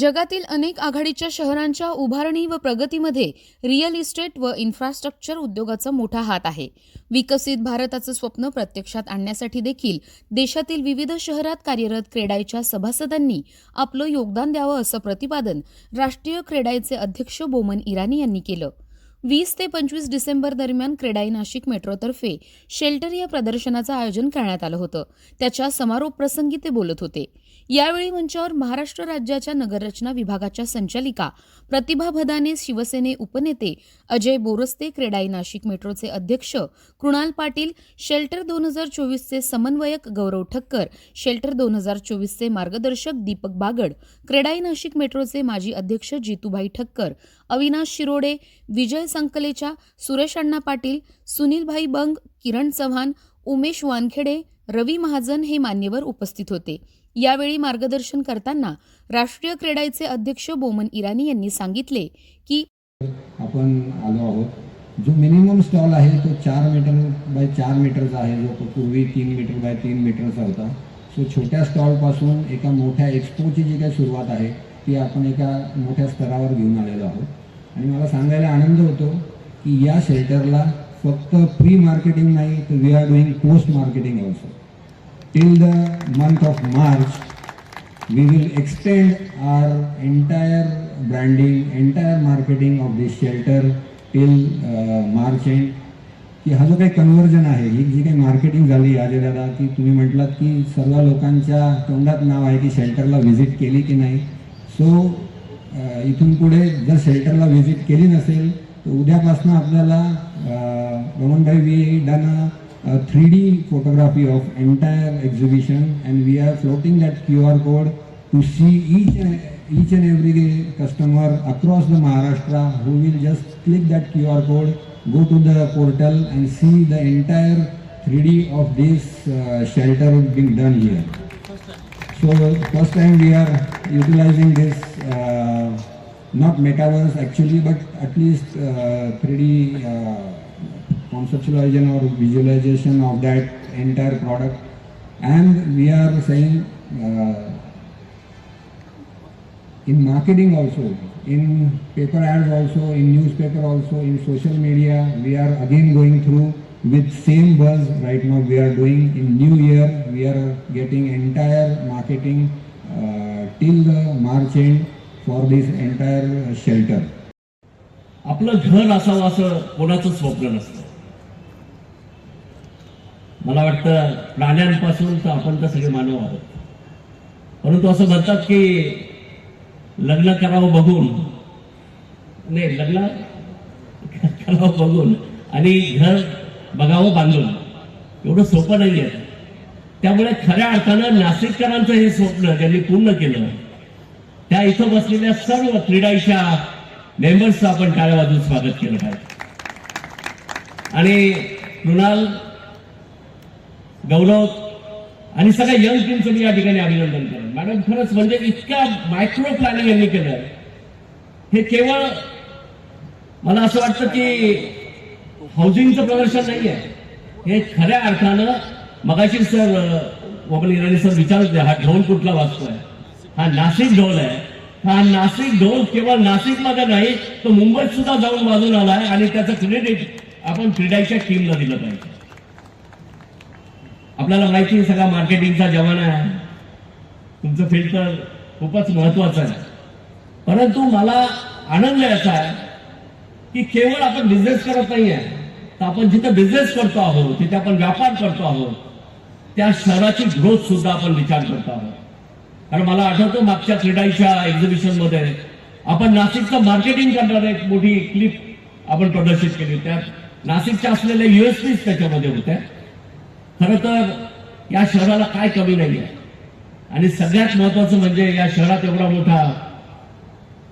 जगातील अनेक आघाडीच्या शहरांच्या उभारणी व प्रगतीमध्ये रिअल इस्टेट व इन्फ्रास्ट्रक्चर उद्योगाचा मोठा हात आहे. विकसित भारताचं स्वप्न प्रत्यक्षात आणण्यासाठी देखील देशातील विविध शहरात कार्यरत क्रेडाईच्या सभासदांनी आपलं योगदान द्यावं असं प्रतिपादन राष्ट्रीय क्रेडाईचे अध्यक्ष बोमन इराणी यांनी केलं. वीस ते पंचवीस डिसेंबर दरम्यान क्रेडाई नाशिक मेट्रोतर्फे शेल्टर या प्रदर्शनाचं आयोजन करण्यात आलं होतं. त्याच्या समारोप प्रसंगी ते बोलत होते. यावेळी मंचावर महाराष्ट्र राज्याच्या नगररचना विभागाच्या संचालिका प्रतिभा भदाने शिवसेने उपनेते अजय बोरस्ते क्रेडाई नाशिक मेट्रोचे अध्यक्ष कृणाल पाटील शेल्टर दोन हजार चोवीसचे समन्वयक गौरव ठक्कर शेल्टर दोन हजार चोवीसचे मार्गदर्शक दीपक बागड क्रेडाई नाशिक मेट्रोचे माजी अध्यक्ष जितूभाई ठक्कर अविनाश शिरोडे विजय संकलेच्या सुरेश अण्णा पाटील सुनीलभाई बंग किरण चव्हाण उमेश वानखेडे रवी महाजन हे मान्यवर उपस्थित होते. यावेळी मार्गदर्शन करताना राष्ट्रीय क्रेडाईचे अध्यक्ष बोमन इराणी यांनी सांगितले की आपण आलो आहोत. जो मिनिमम स्टॉल आहे तो चार मीटर बाय चार मीटरचा आहे. जो पूर्वी तीन मीटर बाय तीन मीटरचा होता. सो छोट्या स्टॉलपासून एका मोठ्या एक्सपोची जी काही सुरुवात आहे ती आपण एका मोठ्या स्तरावर घेऊन आलेलो आहोत. आणि मला सांगायला आनंद होतो की या शेल्टरला फक्त प्री मार्केटिंग नाही तर we are doing post marketing also till the month of March we will extend our entire branding, entire marketing of this shelter till uh, March end. की हा जो काही कन्व्हर्जन आहे ही जी काही मार्केटिंग झाली अजय दादा की तुम्ही म्हटलात की सर्व लोकांच्या तोंडात नाव आहे की शेल्टरला व्हिजिट केली की नाही सो uh, इथून पुढे जर शेल्टरला व्हिजिट केली नसेल तर उद्यापासून आपल्याला uh, Ramanbhai we done a 3D photography of entire exhibition and we are floating that QR code to see each and, each and every customer across the Maharashtra who will just click that QR code, go to the portal and see the entire 3D of this uh, shelter being done here. So first time we are utilizing this uh, not metaverse actually but at least uh, 3D conceptualization or visualization of that entire product, and we are saying. Uh, in marketing also, in paper ads also, in newspaper also, in social media, we are again going through with same buzz right now we are doing in new year, we are getting entire marketing uh, till the March end for this entire shelter. आपलं घर असावं असं कोणाचं स्वप्न नसतं मला वाटतं प्राण्यांपासून तर आपण तर सगळे मानव आहोत. परंतु असं म्हणतात की लग्न करावं बघून नाही लग्न करावं बघून आणि घर बघावं बांधून एवढं सोपं नाही आहे त्यामुळे खऱ्या अर्थानं नाशिककरांचं हे स्वप्न ज्यांनी पूर्ण केलं त्या इथं बसलेल्या सर्व क्रीडाईच्या मेंबर्सचं आपण टाळ्या वाजून स्वागत केलं पाहिजे. आणि कृणाल गौरव आणि सगळ्या यंग टीमचं मी या ठिकाणी अभिनंदन करेन. मॅडम खरंच म्हणजे इतक्या मायक्रो प्लॅनिंग यांनी केलं हे केवळ मला असं वाटतं की हाऊसिंगचं प्रदर्शन नाही आहे हे खऱ्या अर्थानं मगाशी सर वबल इराणी सर विचारत हा ढोल कुठला वाजतोय? हा नाशिक ढोल आहे. हा नाशिक ढोल केवळ नाशिकमध्ये नाही तो मुंबईत सुद्धा जाऊन वाजून आलाय आणि त्याचं क्रेडिट आपण क्रीडाईच्या टीमला दिलं पाहिजे. आपल्याला माहिती आहे सगळा मार्केटिंगचा जमाना आहे. तुमचं फिल्टर खूपच महत्वाचं आहे. परंतु मला आनंद याचा आहे की केवळ आपण बिझनेस करत नाही आहे तर आपण जिथं बिझनेस करतो आहोत तिथे आपण व्यापार करतो आहोत त्या शहराची ग्रोथ सुद्धा आपण विचार करतो आहोत. कारण मला आठवतं मागच्या क्रीडाईच्या एक्झिबिशनमध्ये आपण नाशिकचं मार्केटिंग करणार एक मोठी क्लिप आपण प्रदर्शित केली त्यात नाशिकच्या असलेल्या युएसपीज त्याच्यामध्ये होत्या. खरं तर या शहराला काय कमी नाही आहे आणि सगळ्यात महत्वाचं म्हणजे या शहरात एवढा मोठा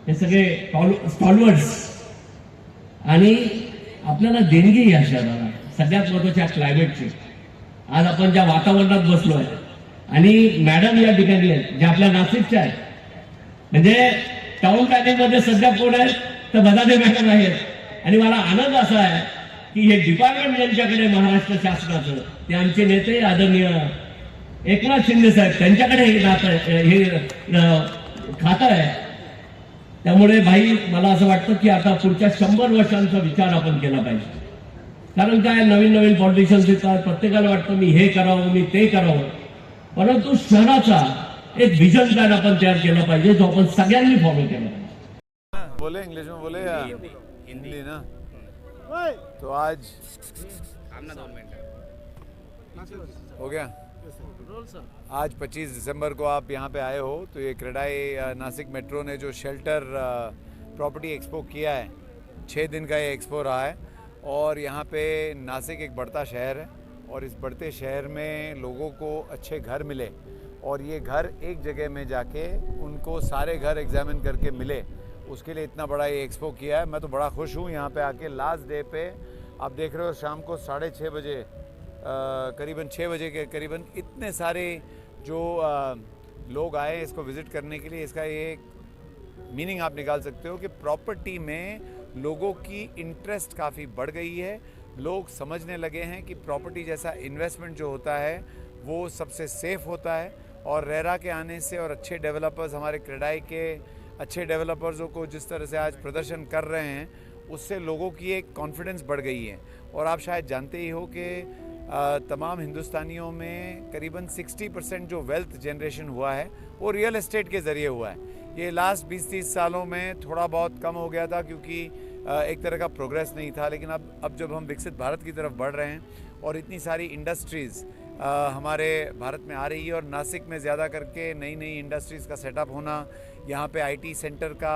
हे सगळे स्टॉलवर्ड्स आणि आपल्याला देणगी या शहराला. सगळ्यात महत्त्वाच्या क्लायमेटची आज आपण ज्या वातावरणात बसलो आहे आणि मॅडम या ठिकाणी आहेत ज्या आपल्या नाशिकच्या आहेत. म्हणजे टाउन प्लॅनिंगमध्ये सध्या कोण आहेत तर बदादे मॅडम आहेत. आणि मला आनंद असा आहे की हे डिपार्टमेंट ज्यांच्याकडे महाराष्ट्र शासनाचं ते नेते आदरणीय एकनाथ शिंदे साहेब त्यांच्याकडे हे नातं हे खातं आहे. त्यामुळे भाई मला असं वाटतं की आता पुढच्या शंभर वर्षांचा विचार आपण केला पाहिजे. कारण काय नवीन नवीन पॉलिटिशियन्स येतात प्रत्येकाला वाटतं मी हे करावं मी ते करावं. परंतु शहराचा एक विजन प्लॅन आपण तयार केला पाहिजे जो आपण सगळ्यांनी फॉलो केला पाहिजे. बोले इंग्लिश में बोले या. हिंदी ना? तो आज हो गया? आज 25 दिसंबर को आप यहाँ पे आए हो तो ये क्रेडाई नासिक मेट्रो ने जो शेल्टर प्रॉपर्टी एक्सपो किया है छः दिन का ये एक्सपो रहा है और यहाँ पे नासिक एक बढ़ता शहर है और इस बढ़ते शहर में लोगों को अच्छे घर मिले और ये घर एक जगह में जाके उनको सारे घर एग्जामिन करके मिले उसके लिए इतना बड़ा ये एक्सपो किया है। मैं तो बड़ा खुश हूँ यहाँ पे आके। लास्ट डे पे आप देख रहे हो शाम को साढ़े छः बजे करीबन छः बजे के करीबन इतने सारे जो अ, लोग आए इसको विज़िट करने के लिए इसका ये मीनिंग आप निकाल सकते हो कि प्रॉपर्टी में लोगों की इंटरेस्ट काफ़ी बढ़ गई है। लोग समझने लगे हैं कि प्रॉपर्टी जैसा इन्वेस्टमेंट जो होता है वो सबसे सेफ़ होता है। और रेरा के आने से और अच्छे डेवलपर्स हमारे क्रेडाई के अच्छे डेवलपर्सों को जिस तरह से आज प्रदर्शन कर रहे हैं, उससे लोगों की एक कॉन्फिडेंस बढ़ गई है। और आप शायद जानते ही हो कि तमाम हिंदुस्तानियों में करीबन 60 परसेंट जो वेल्थ जनरेशन हुआ है, वो रियल एस्टेट के ज़रिए हुआ है। ये लास्ट 20-30 सालों में थोड़ा बहुत कम हो गया था क्योंकि एक तरह का प्रोग्रेस नहीं था, लेकिन अब अब जब हम विकसित भारत की तरफ़ बढ़ रहे हैं और इतनी सारी इंडस्ट्रीज़ हमारे भारत में आ रही है और नासिक में ज़्यादा करके नई नई इंडस्ट्रीज़ का सेटअप होना यहाँ पे आईटी सेंटर का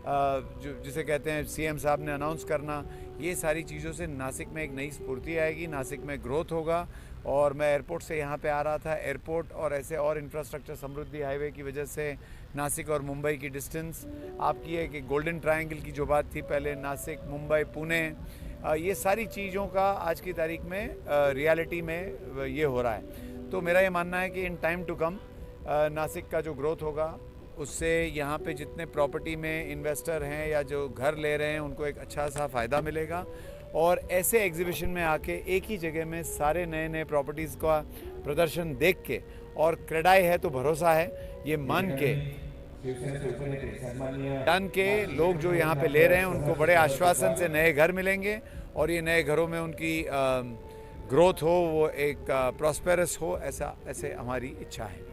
अ, जो जिसे कहते हैं सीएम साहब ने अनाउंस करना ये सारी चीज़ों से नासिक में एक नई स्फूर्ति आएगी नासिक में ग्रोथ होगा। और मैं एयरपोर्ट से यहाँ पे आ रहा था एयरपोर्ट और ऐसे और इंफ्रास्ट्रक्चर समृद्धि हाईवे की वजह से नासिक और मुंबई की डिस्टेंस आपकी है कि गोल्डन ट्रायंगल की जो बात थी पहले नासिक मुंबई पुणे ये सारी चीज़ों का आज की तारीख में रियलिटी में ये हो रहा है। तो मेरा ये मानना है कि in time to come Nashik का जो ग्रोथ होगा, उससे यहाँ पे जितने प्रॉपर्टी में इन्वेस्टर हैं या जो घर ले रहे हैं, उनको एक अच्छा सा फ़ायदा मिलेगा। और ऐसे एग्जीबिशन में आके एक ही जगह में सारे नए नए प्रॉपर्टीज़ का प्रदर्शन देख के, और क्रेडाई है तो भरोसा है, ये मान के जान के लोग जो यहाँ पे ले रहे हैं, उनको बड़े आश्वासन से नए घर मिलेंगे और ये नए घरों में उनकी ग्रोथ हो, वो एक प्रॉस्पेरस हो, ऐसा, ऐसे हमारी इच्छा है।